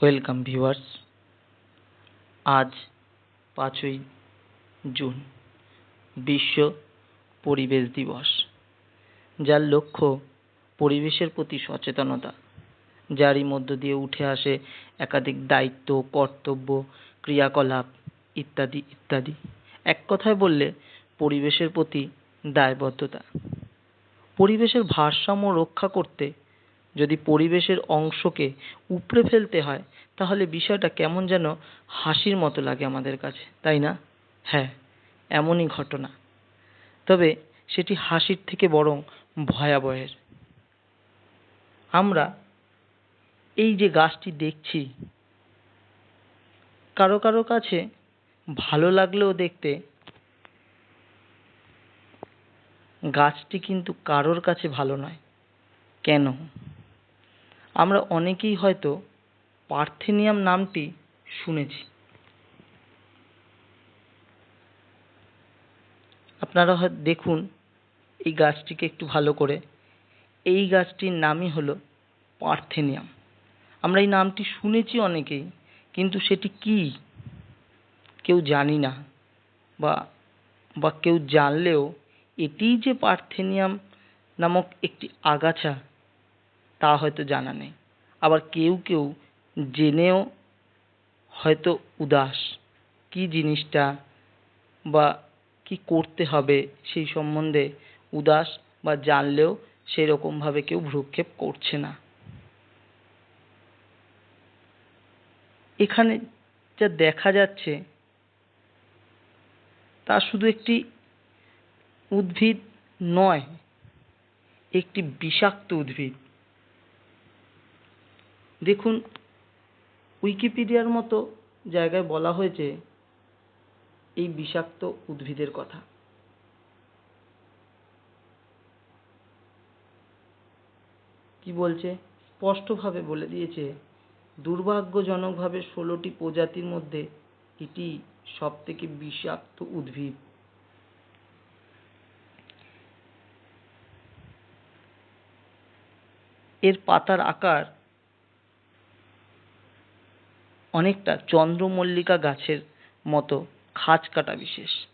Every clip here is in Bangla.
ওয়েলকাম ভিউয়ার্স আজ পাঁচই জুন, বিশ্ব পরিবেশ দিবস, যার লক্ষ্য পরিবেশের প্রতি সচেতনতা, যারই মধ্য দিয়ে উঠে আসে একাধিক দায়িত্ব, কর্তব্য, ক্রিয়াকলাপ ইত্যাদি ইত্যাদি। এক কথায় বললে, পরিবেশের প্রতি দায়বদ্ধতা। পরিবেশের ভারসাম্য রক্ষা করতে যদি পরিবেশের অংশকে উপড়ে ফেলতে হয়, তাহলে বিষয়টা কেমন যেন হাসির মতো লাগে আমাদের কাছে, তাই না? হ্যাঁ এমনই ঘটনা। তবে সেটি হাসির থেকে বরং ভয়াবহের। আমরা এই যে গাছটি দেখছি, কারও কারও কাছে ভালো লাগলেও দেখতে গাছটি কিন্তু কারোর কাছে ভালো নয়। কেন? আমরা অনেকেই হয়তো পার্থেনিয়াম নামটি শুনেছি। আপনারা হয় দেখুন, এই গাছটিকে একটু ভালো করে। এই গাছটির নামই হলো পার্থেনিয়াম। আমরা এই নামটি শুনেছি অনেকেই, কিন্তু সেটি কি? কেউ জানি না, বা বা কেউ জানলেও এটিই যে পার্থেনিয়াম নামক একটি আগাছা তা হয়তো জানা নেই। আবার কেউ কেউ জেনেও হয়তো উদাস, কি জিনিসটা বা কি করতে হবে সেই সম্বন্ধে উদাস বা জানলেও সেরকম ভাবে কেউ ভ্রুক্ষেপ করছে না। এখানে যা দেখা যাচ্ছে, তা শুধু একটি উদ্ভিদ নয়, একটি বিষাক্ত উদ্ভিদ। দেখুন উইকিপিডিয়ার মতো জায়গায় বলা হয়েছে এই বিষাক্ত উদ্ভিদের কথা। কি বলছে? স্পষ্টভাবে বলে দিয়েছে, দুর্ভাগ্যজনকভাবে ষোলোটি প্রজাতির মধ্যে এটি সবথেকে বিষাক্ত উদ্ভিদ। এর পাতার আকার অনেকটা চন্দ্রমল্লিকা গাছের মতো খাঁজ কাটা বিশেষ।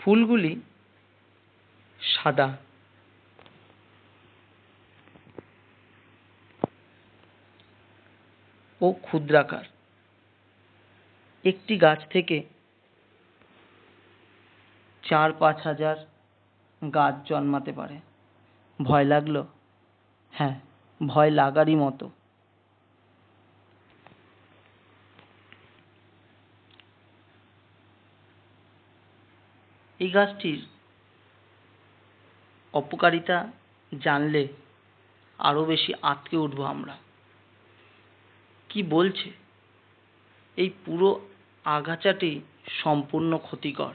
ফুলগুলি সাদা। ও ক্ষুদ্রাকার। একটি গাছ থেকে চার পাঁচ হাজার গাছ জন্মাতে পারে। ভয় লাগল? হ্যাঁ ভয় লাগারই মতো। এই গাছটির অপকারিতা জানলে আরও বেশি আঁতকে উঠবো আমরা। কি বলছে? এই পুরো আগাছাটি সম্পূর্ণ ক্ষতিকর।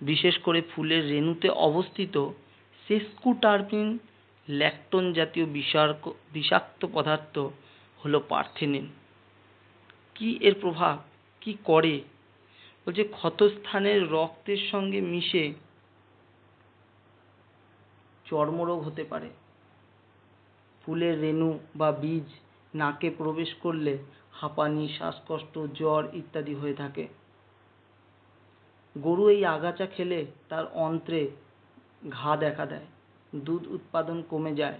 বিশেষ করে ফুলের রেণুতে অবস্থিত সেস্কুটারপিন ল্যাকটোন জাতীয় বিষার্ক বিষাক্ত পদার্থ হলো পার্থেনিন। কি এর প্রভাব? কি করে? বলছে, ক্ষতস্থানের রক্তের সঙ্গে মিশে চর্মরোগ হতে পারে। ফুলের রেণু বা বীজ নাকে প্রবেশ করলে হাঁপানি, শ্বাসকষ্ট, জ্বর ইত্যাদি হয়ে থাকে। গরু এই আগাছা খেলে তার অন্ত্রে ঘা দেখা দেয়, দুধ উৎপাদন কমে যায়।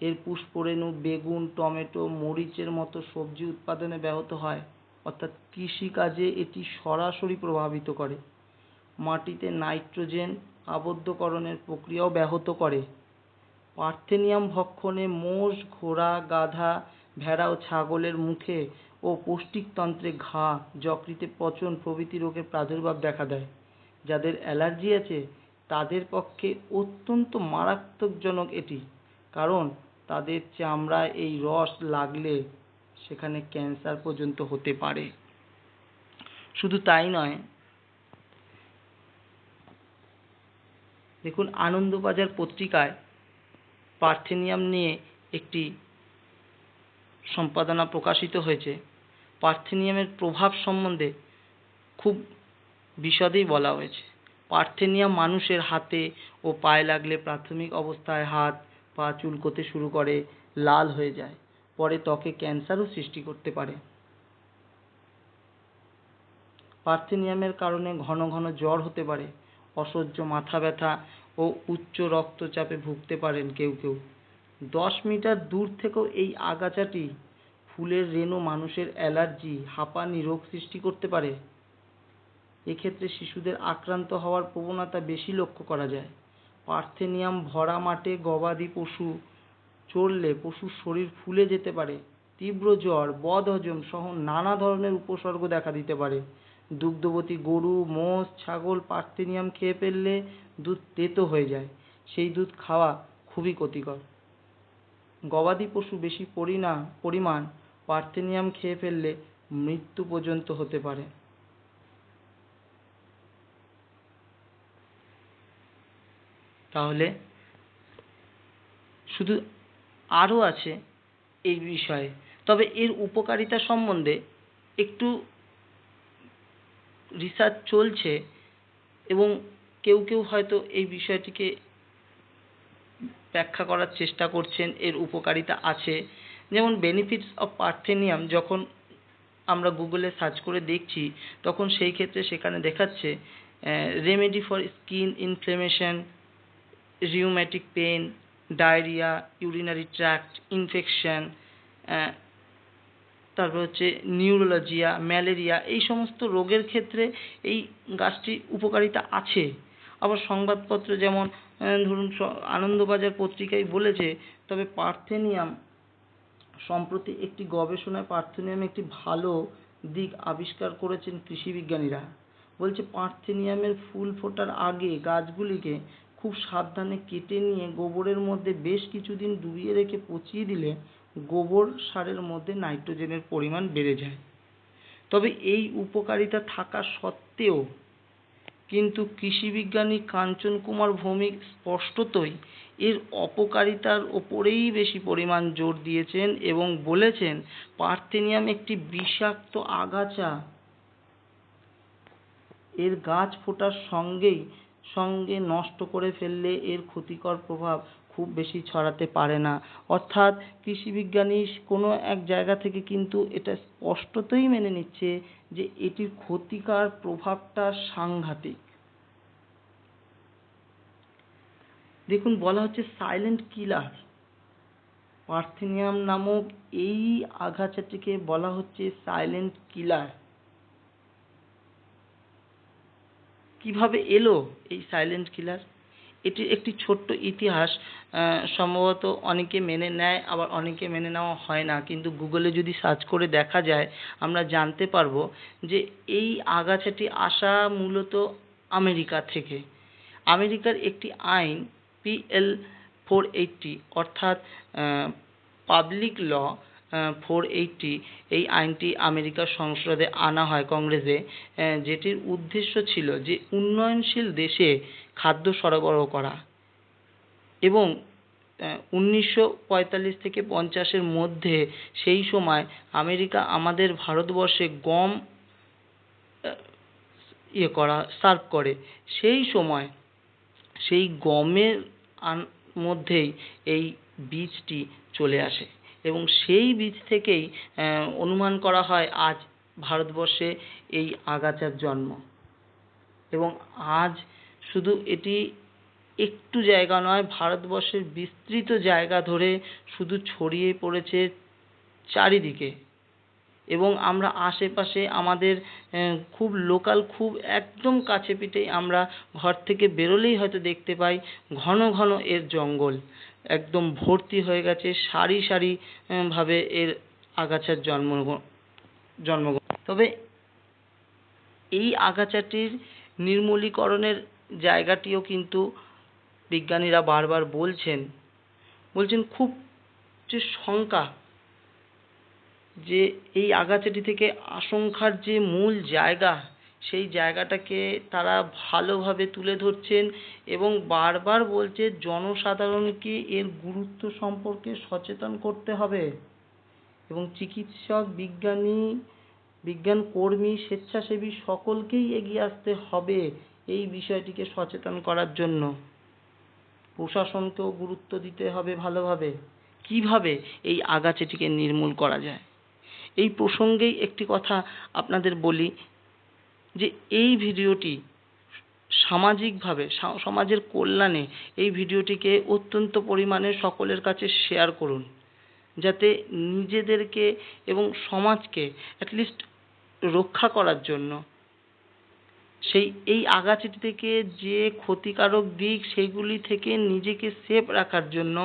এর পুষ্পরেণু, বেগুন, টমেটো, মরিচের মতো সবজি উৎপাদনে ব্যাহত হয়। অর্থাৎ কৃষিকাজে এটি সরাসরি প্রভাবিত করে। মাটিতে নাইট্রোজেন আবদ্ধকরণের প্রক্রিয়াও ব্যাহত করে। পার্থেনিয়াম ভক্ষণে মোষ, ঘোড়া, গাধা, ভেড়া ও ছাগলের মুখে ও পৌষ্টিকতন্ত্রে ঘা, যকৃতে পচন প্রভৃতি রোগের প্রাদুর্ভাব দেখা দেয়। যাদের অ্যালার্জি আছে, তাদের পক্ষে অত্যন্ত মারাত্মকজনক এটি। কারণ তাদের চামড়ায় এই রস লাগলে সেখানে ক্যান্সার পর্যন্ত হতে পারে। শুধু তাই নয়, দেখুন আনন্দবাজার পত্রিকায় পার্থেনিয়াম নিয়ে একটি সম্পাদনা প্রকাশিত হয়েছে। পার্থেনিয়ামের প্রভাব সম্বন্ধে খুব বিশদেই বলা হয়েছে। পার্থেনিয়াম মানুষের হাতে ও পায়ে লাগলে প্রাথমিক অবস্থায় হাত পা চুলকোতে শুরু করে, লাল হয়ে যায়। পরে ত্বকে ক্যান্সারও সৃষ্টি করতে পারে। পার্থেনিয়ামের কারণে ঘন ঘন জ্বর হতে পারে, অসহ্য মাথা ব্যথা ও উচ্চ রক্তচাপে ভুগতে পারেন কেউ কেউ। দশ মিটার দূর থেকেও এই আগাছাটি ফুলের রেণু মানুষের অ্যালার্জি, হাঁপানি, রোগ সৃষ্টি করতে পারে। এক্ষেত্রে শিশুদের আক্রান্ত হওয়ার প্রবণতা বেশি লক্ষ্য করা যায়। পার্থেনিয়াম ভরা মাঠে গবাদি পশু চড়লে পশুর শরীর ফুলে যেতে পারে, তীব্র জ্বর বদহজম সহ নানা ধরনের উপসর্গ দেখা দিতে পারে। দুগ্ধবতী গরু, মোষ, ছাগল, পার্থেনিয়াম খেয়ে ফেললে দুধ তেতো হয়ে যায়। সেই দুধ খাওয়া খুবই ক্ষতিকর। গবাদি পশু বেশি পরিণা, পরিমাণ পার্থেনিয়াম খেয়ে ফেললে মৃত্যু পর্যন্ত হতে পারে। তাহলে শুধু আরও আছে এই বিষয়ে। তবে এর উপকারিতা সম্বন্ধে একটু রিসার্চ চলছে এবং কেউ কেউ হয়তো এই বিষয়টিকে ব্যাখ্যা করার চেষ্টা করছেন, এর উপকারিতা আছে। যেমন বেনিফিটস অফ পার্থেনিয়াম যখন আমরা গুগলে সার্চ করে দেখছি, তখন সেই ক্ষেত্রে সেখানে দেখাচ্ছে remedy for skin inflammation rheumatic pain diarrhoea urinary tract infection তারপর হচ্ছে নিউরোলজিয়া ম্যালেরিয়া এই সমস্ত রোগের ক্ষেত্রে এই গাছটি উপকারিতা আছে। আবার সংবাদপত্র যেমন ধরুন আনন্দবাজার পত্রিকায় বলেছে, তবে পার্থেনিয়াম সম্প্রতি একটি গবেষণায় পার্থেনিয়াম একটি ভালো দিক আবিষ্কার করেছেন কৃষিবিজ্ঞানীরা। বলছে পার্থেনিয়ামের ফুল ফোটার আগে গাছগুলিকে খুব সাবধানে কেটে নিয়ে গোবরের মধ্যে বেশ কিছুদিন ডুবিয়ে রেখে পচিয়ে দিলে গোবর সারের মধ্যে নাইট্রোজেনের পরিমাণ বেড়ে যায়। তবে এই উপকারিতা থাকা সত্ত্বেও কিন্তু কৃষি বিজ্ঞানী কাঞ্চন কুমার ভৌমিক স্পষ্টতই এর অপকারিতার ওপরেই বেশি পরিমাণ জোর দিয়েছেন এবং বলেছেন, পার্থেনিয়াম একটি বিষাক্ত আগাছা। এর গাছ ফোটার সঙ্গেই সঙ্গে নষ্ট করে ফেললে এর ক্ষতিকর প্রভাব খুব বেশি ছড়াতে পারে না। অর্থাৎ কৃষি বিজ্ঞানী কোনো এক জায়গা থেকে কিন্তু এটা স্পষ্টতই মেনে নিচ্ছে যে এটির ক্ষতিকর প্রভাবটা সাংঘাতিক। দেখুন, বলা হচ্ছে সাইলেন্ট কিলার পার্থেনিয়াম নামক এই আগাছাটিকে বলা হচ্ছে সাইলেন্ট কিলার কীভাবে এলো এই সাইলেন্ট কিলার এটির একটি ছোট্ট ইতিহাস সম্ভবত অনেকে মেনে নেয়, আবার অনেকে মেনে নেওয়া হয় না। কিন্তু গুগলে যদি সার্চ করে দেখা যায়, আমরা জানতে পারব যে এই আগাছাটি আসা মূলত আমেরিকা থেকে। আমেরিকার একটি আইন পিএল ফোর এইটটি অর্থাৎ পাবলিক ল ফোর এইটটি এই আইনটি আমেরিকার সংসদে আনা হয় কংগ্রেসে যেটির উদ্দেশ্য ছিল যে উন্নয়নশীল দেশে খাদ্য সরবরাহ করা। এবং উনিশশো পঁয়তাল্লিশ থেকে পঞ্চাশের মধ্যে সেই সময় আমেরিকা আমাদের ভারতবর্ষে গম ইয়ে করা সার্ভ করে। সেই সময় সেই গমের মধ্যেই এই বীজটি চলে আসে। এবং সেই বীজ থেকেই অনুমান করা হয় আজ ভারতবর্ষে এই আগাছার জন্ম। এবং আজ শুধু এটি একটু জায়গা নয়, ভারতবর্ষের বিস্তৃত জায়গা ধরে শুধু ছড়িয়ে পড়েছে চারিদিকে। এবং আমরা আশেপাশে আমাদের খুব লোকাল খুব একদম কাছে পিঠেই আমরা ঘর থেকে বেরোলেই হয়তো দেখতে পাই ঘন ঘন এর জঙ্গল। একদম ভর্তি হয়ে গেছে সারি সারি ভাবে এর আগাছার জন্ম জন্ম তবে এই আগাছাটির নির্মূলীকরণের জায়গাটিও কিন্তু বিজ্ঞানীরা বারবার বলছেন বলছেন খুব যে শঙ্কা যে এই আগাছাটি থেকে আশঙ্কার যে মূল জায়গা, সেই জায়গাটাকে তারা ভালোভাবে তুলে ধরছেন এবং বারবার বলছে জনসাধারণকে এর গুরুত্ব সম্পর্কে সচেতন করতে হবে। এবং চিকিৎসক, বিজ্ঞানী, বিজ্ঞান কর্মী, স্বেচ্ছাসেবী সকলকেই এগিয়ে আসতে হবে এই বিষয়টিকে সচেতন করার জন্য। প্রশাসনকেও গুরুত্ব দিতে হবে ভালোভাবে। কীভাবে এই আগাছাটিকে নির্মূল করা যায়? এই প্রসঙ্গেই একটি কথা আপনাদের বলি যে এই ভিডিওটি সামাজিকভাবে সমাজের কল্যাণে এই ভিডিওটিকে অত্যন্ত পরিমাণে সকলের কাছে শেয়ার করুন। যাতে নিজেদেরকে এবং সমাজকে অ্যাটলিস্ট রক্ষা করার জন্য সেই, এই আগাছাটি থেকে যে ক্ষতিকারক দিক সেগুলি থেকে নিজেকে সেফ রাখার জন্য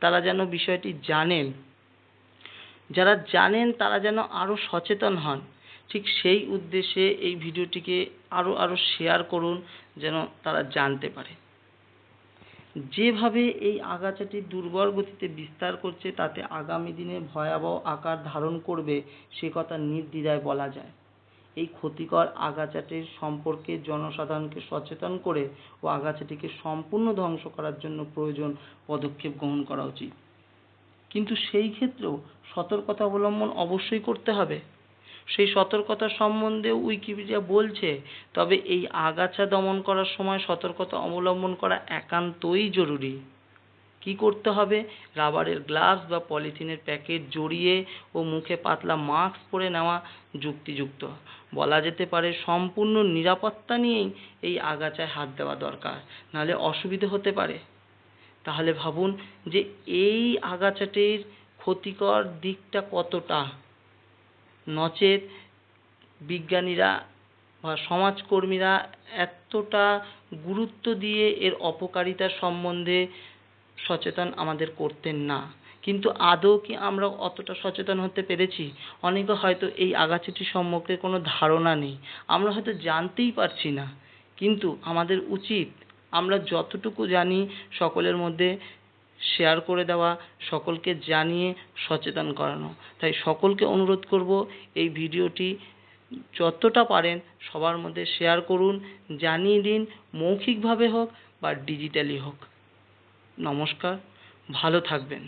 তারা যেন বিষয়টি জানেন। যারা জানেন তারা যেন আরও সচেতন হন। ঠিক সেই উদ্দেশ্যে এই ভিডিওটিকে আরও আরও শেয়ার করুন, যেন তারা জানতে পারে। যেভাবে এই আগাছাটি দুর্বল গতিতে বিস্তার করছে, তাতে আগামী দিনে ভয়াবহ আকার ধারণ করবে, সে কথা নির্দ্বিধায় বলা যায়। এই ক্ষতিকর আগাছাটির সম্পর্কে জনসাধারণকে সচেতন করে ও আগাছাটিকে সম্পূর্ণ ধ্বংস করার জন্য প্রয়োজন পদক্ষেপ গ্রহণ করা উচিত। কিন্তু সেই ক্ষেত্রেও সতর্কতা অবলম্বন অবশ্যই করতে হবে। সেই সতর্কতা সম্বন্ধে উইকিপিডিয়া বলছে, তবে এই আগাছা দমন করার সময় সতর্কতা অবলম্বন করা একান্তই জরুরি। কি করতে হবে? রাবারের গ্লাভস বা পলিথিনের প্যাকেট জড়িয়ে ও মুখে পাতলা মাস্ক পরে নেওয়া যুক্তিযুক্ত। বলা যেতে পারে সম্পূর্ণ নিরাপত্তা নিয়েই এই আগাছায় হাত দেওয়া দরকার, নাহলে অসুবিধে হতে পারে। তাহলে ভাবুন যে এই আগাছাটির ক্ষতিকর দিকটা কতটা? নচেত বিজ্ঞানীরা বা সমাজকর্মীরা এতটা গুরুত্ব দিয়ে এর অপকারিতা সম্বন্ধে সচেতন আমাদের করতেন না। কিন্তু আদৌ কি আমরা অতটা সচেতন হতে পেরেছি? অনেকে হয়তো এই আগাছাটি সম্পর্কে কোনো ধারণা নেই। আমরা হয়তো জানতেই পারছি না। কিন্তু আমাদের উচিত আমরা যতটুকু জানি সকলের মধ্যে শেয়ার করে দেওয়া, সকলকে জানিয়ে সচেতন করানো। তাই সকলকে অনুরোধ করব, এই ভিডিওটি যতটা পারেন সবার মধ্যে শেয়ার করুন, জানিয়ে দিন, মৌখিকভাবে হোক বা ডিজিটালি হোক। নমস্কার, ভালো থাকবেন।